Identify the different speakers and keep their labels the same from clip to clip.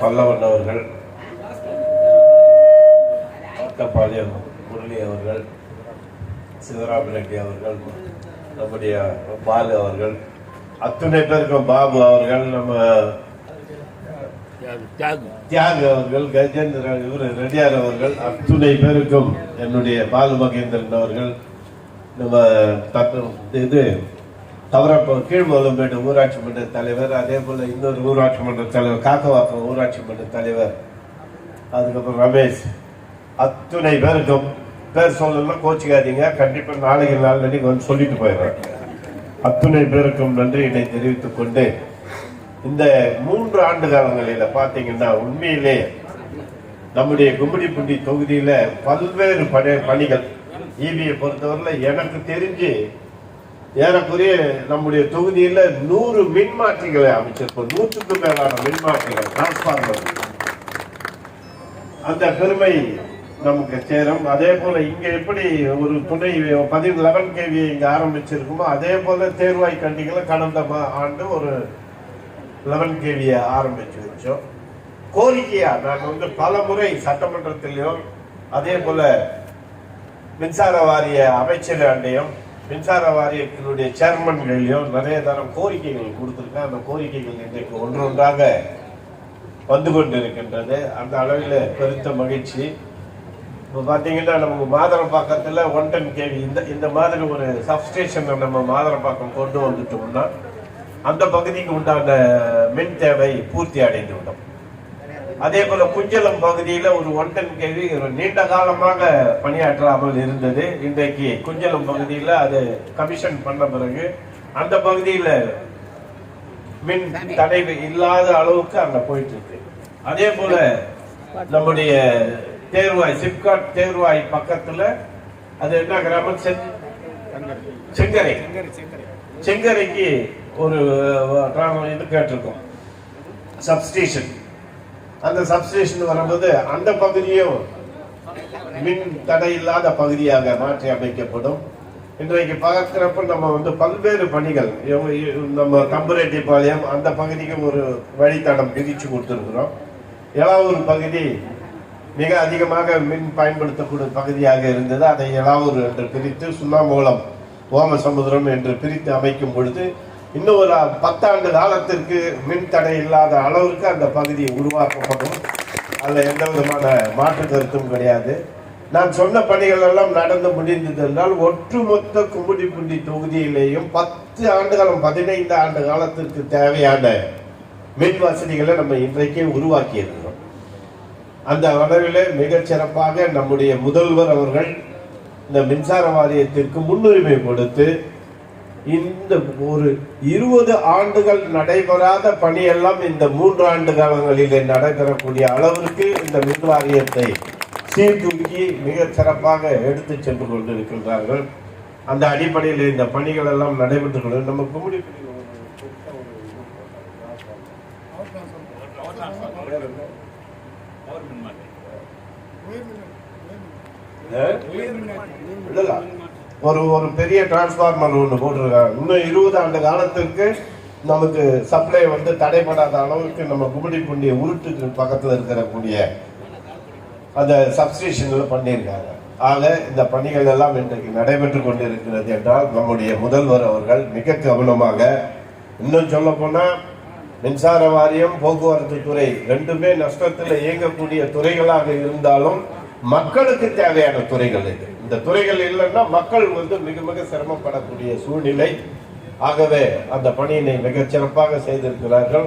Speaker 1: பல்லவன் அவர்கள் அக்கப்பாளையம் முரளி அவர்கள் சிவராம ரெட்டி அவர்கள் நம்முடைய பாலு அவர்கள் அத்துணை பேருக்கும் பாபு அவர்கள் நம்ம தியாகு அவர்கள் கஜேந்திரன் இவர் ரெட்டியார் அவர்கள் அத்துணை பேருக்கும் என்னுடைய பாலு மகேந்திரன் அவர்கள் நம்ம தத்து இது தவறப்ப கீழ்மலம்பேடு ஊராட்சி மன்ற தலைவர் அதே போல் இன்னொரு ஊராட்சி மன்ற தலைவர் காக்கவாக்கம் ஊராட்சி மன்ற தலைவர் அதுக்கப்புறம் ரமேஷ். அத்துணை பேருக்கும் பேர் சொல்லலாம் கோச்சிக்காதீங்க. கண்டிப்பாக நாளைக்கு நாளைக்கு வந்து சொல்லிட்டு போயிடுறேன். அத்துணை பேருக்கும் நன்றியினை தெரிவித்துக் கொண்டு இந்த மூன்று ஆண்டு காலங்களில் பார்த்தீங்கன்னா உண்மையிலே நம்முடைய கும்மிடிப்பூண்டி தொகுதியில் பல்வேறு பணி பணிகள். ஈபியை பொறுத்தவரையில் எனக்கு தெரிஞ்சு ஏறக்குறைய நம்முடைய தொகுதியில் நூறு மின்மாற்றிகளை அமைச்சிருப்போம். நூற்றுக்கும் மேலான மின்மாற்றிகள் டிரான்ஸ்பார்மர் அந்த பெருமை நமக்கு சேரும். அதே போல இங்க எப்படி ஒரு துணை பதிவு லெவன் கேவி இங்க ஆரம்பிச்சிருக்குமோ அதே போல தேர்வாய் கண்டிகளை கடந்த ஆண்டு ஒரு லெவன் கேவியை ஆரம்பிச்சு வச்சோம். கோரிக்கையா நான் வந்து பல முறை சட்டமன்றத்திலையும் அதே போல மின்சார வாரிய அமைச்சராண்டையும் மின்சார வாரியத்தினுடைய சேர்மன்களையும் நிறைய தரம் கோரிக்கைகள் கொடுத்துருக்கேன் அந்த கோரிக்கைகள் இன்றைக்கு ஒன்றொன்றாக வந்து கொண்டிருக்கின்றது. அந்த அளவில் பெருத்த மகிழ்ச்சி. இப்போ பார்த்தீங்கன்னா நம்ம மாதரப்பாக்கத்தில் ஒன் டன் கேவி இந்த இந்த மாதிரி ஒரு சப்ஸ்டேஷனை நம்ம மாதரப்பாக்கம் கொண்டு வந்துட்டோம்னா அந்த பகுதிக்கு உண்டான மின் தேவை பூர்த்தி அடைந்து விடும். அதே போல குஞ்சலம் பகுதியில ஒரு ஒன்டன் கேள்வி ஒரு நீண்ட காலமாக பணியாற்றாமல் இருந்தது இன்றைக்கு குஞ்சலம் பகுதியில அது கமிஷன் பண்ண பிறகு அந்த பகுதியில மின் தடை இல்லாத அளவுக்கு அங்க போயிட்டு இருக்கு அதே போல நம்முடைய தேர்வாய் சிப்காட் தேர்வாய் பக்கத்துல அது என்ன கிராமம் செங்கரை செங்கரைக்கு ஒரு இது கேட்டிருக்கோம் சப்ஸ்டேஷன் அந்த சப்ஸ்டேஷன் வரும்போது அந்த பகுதியும் மின் தடை இல்லாத பகுதியாக மாற்றி அமைக்கப்படும். இன்றைக்கு பார்க்கிறப்ப நம்ம வந்து பல்வேறு பணிகள் நம்ம கம்புரெட்டிப்பாளையம் அந்த பகுதிக்கும் ஒரு வழித்தடம் விதிச்சு கொடுத்துருக்குறோம். எலாவூர் பகுதி மிக அதிகமாக மின் பயன்படுத்தக்கூடிய பகுதியாக இருந்தது. அதை எலாவூர் என்று பிரித்து சுண்ணாமூலம் ஓமசமுதிரம் என்று பிரித்து அமைக்கும் பொழுது இன்னும் ஒரு பத்தாண்டு காலத்திற்கு மின் தடை இல்லாத அளவிற்கு அந்த பகுதி உருவாக்கப்படும். அதில் எந்த விதமான மாற்று கருத்தும் கிடையாது. நான் சொன்ன பணிகள் எல்லாம் நடந்து முடிந்தது என்றால் ஒட்டுமொத்த கும்புடிப்புண்டி தொகுதியிலேயும் பத்து ஆண்டுகாலம் பதினைந்து ஆண்டு காலத்திற்கு தேவையான மின் வசதிகளை நம்ம இன்றைக்கே உருவாக்கி இருக்கிறோம் அந்த அளவில் மிகச்சிறப்பாக நம்முடைய முதல்வர் அவர்கள் இந்த மின்சார வாரியத்திற்கு முன்னுரிமை கொடுத்து இந்த ஒரு இருபது ஆண்டுகள் நடைபெறாத பணியெல்லாம் இந்த மூன்று ஆண்டு காலங்களிலே நடைபெறக்கூடிய அளவிற்கு இந்த மின் வாரியத்தை சீர்தூக்கி மிகச் சிறப்பாக எடுத்து சென்று கொண்டிருக்கின்றார்கள். அந்த அடிப்படையில் இந்த பணிகள் எல்லாம் நடைபெற்று கொண்டு நம்ம கும்மிடி இல்ல. ஒரு ஒரு பெரிய டிரான்ஸ்ஃபார்மர் ஒன்று போட்டிருக்காங்க. இன்னும் இருபது ஆண்டு காலத்திற்கு நமக்கு சப்ளை வந்து தடைபடாத அளவுக்கு நம்ம கும்மிடிப்பூண்டி உருட்டுக்கு பக்கத்தில் இருக்கக்கூடிய அந்த சப்ஸ்டேஷன்ல பண்ணியிருக்காங்க. ஆக இந்த பணிகள் எல்லாம் இன்றைக்கு நடைபெற்று கொண்டிருக்கிறது என்றால் நம்முடைய முதல்வர் அவர்கள் மிக கவனமாக இன்னும் சொல்ல போனால் மின்சார வாரியம் போக்குவரத்து துறை ரெண்டுமே நஷ்டத்தில் இயங்கக்கூடிய துறைகளாக இருந்தாலும் மக்களுக்கு தேவையான துறைகள் இது. இந்த துறைகள் இல்லைன்னா மக்கள் வந்து மிக மிக சிரமப்படக்கூடிய சூழ்நிலை. ஆகவே அந்த பணியினை மிகச் சிறப்பாக செய்திருக்கிறார்கள்.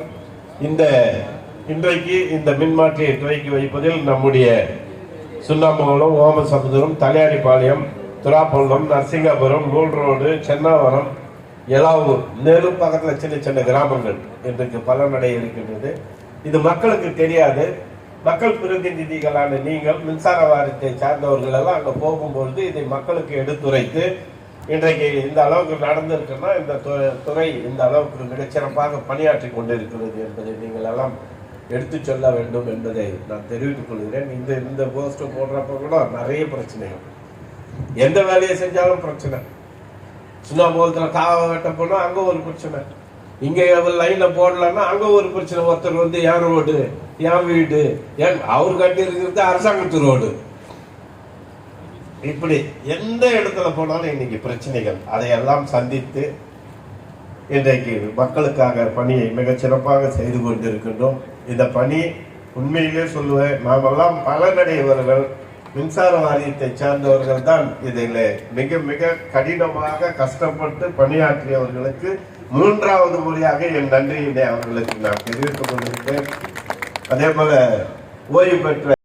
Speaker 1: இந்த இன்றைக்கு இந்த மின்மாற்றியை துவக்கி வைப்பதில் நம்முடைய சுண்ணாம்பகுளம் ஓமசமுதிரம் தலையாடிப்பாளையம் துராப்பள்ளம் நரசிங்கபுரம் நூல் ரோடு சென்னாவரம் எலாவூர் மேலும் பக்கத்தில் சின்ன சின்ன கிராமங்கள் இன்றைக்கு பலனடை இருக்கின்றது இது மக்களுக்கு தெரியாது. மக்கள் பிரதிநிதிகளான நீங்கள் மின்சார வாரியத்தை சார்ந்தவர்கள் எல்லாம் அங்கே போகும்பொழுது இதை மக்களுக்கு எடுத்துரைத்து இன்றைக்கு இந்த அளவுக்கு நடந்திருக்குன்னா இந்த து- துறை இந்த அளவுக்கு மிகச்சிறப்பாக பணியாற்றி கொண்டிருக்கிறது என்பதை நீங்கள் எல்லாம் எடுத்து சொல்ல வேண்டும் என்பதை நான் தெரிவித்துக் கொள்கிறேன். இந்த இந்த போஸ்ட் போடுறப்ப கூட நிறைய பிரச்சனைகள். எந்த வேலையை செஞ்சாலும் பிரச்சனை. சுண்ணாம்பு காவை வெட்ட போனால் அங்கே ஒரு பிரச்சனை. இங்கே அவர் லைனில் போடலன்னா அங்கே ஒரு பிரச்சனை. ஒருத்தர் வந்து என் ரோடு என் வீடு என் அவர் கட்டி இருக்கிறது அரசாங்கத்து ரோடு இப்படி எந்த இடத்துல போனாலும் இன்னைக்கு பிரச்சனைகள். அதையெல்லாம் சந்தித்து இன்றைக்கு மக்களுக்காக பணியை மிகச் சிறப்பாக செய்து கொண்டிருக்கின்றோம். இந்த பணி உண்மையிலே சொல்லுவேன் நாமெல்லாம் பலனடைவர்கள். மின்சார வாரியத்தை சார்ந்தவர்கள் தான் இதில் மிக மிக கடினமாக கஷ்டப்பட்டு பணியாற்றியவர்களுக்கு மூன்றாவது முறையாக என் நன்றியினை அவர்களுக்கு நான் தெரிவித்துக் கொண்டிருக்கிறேன் அதே போல ஓய்வு பெற்ற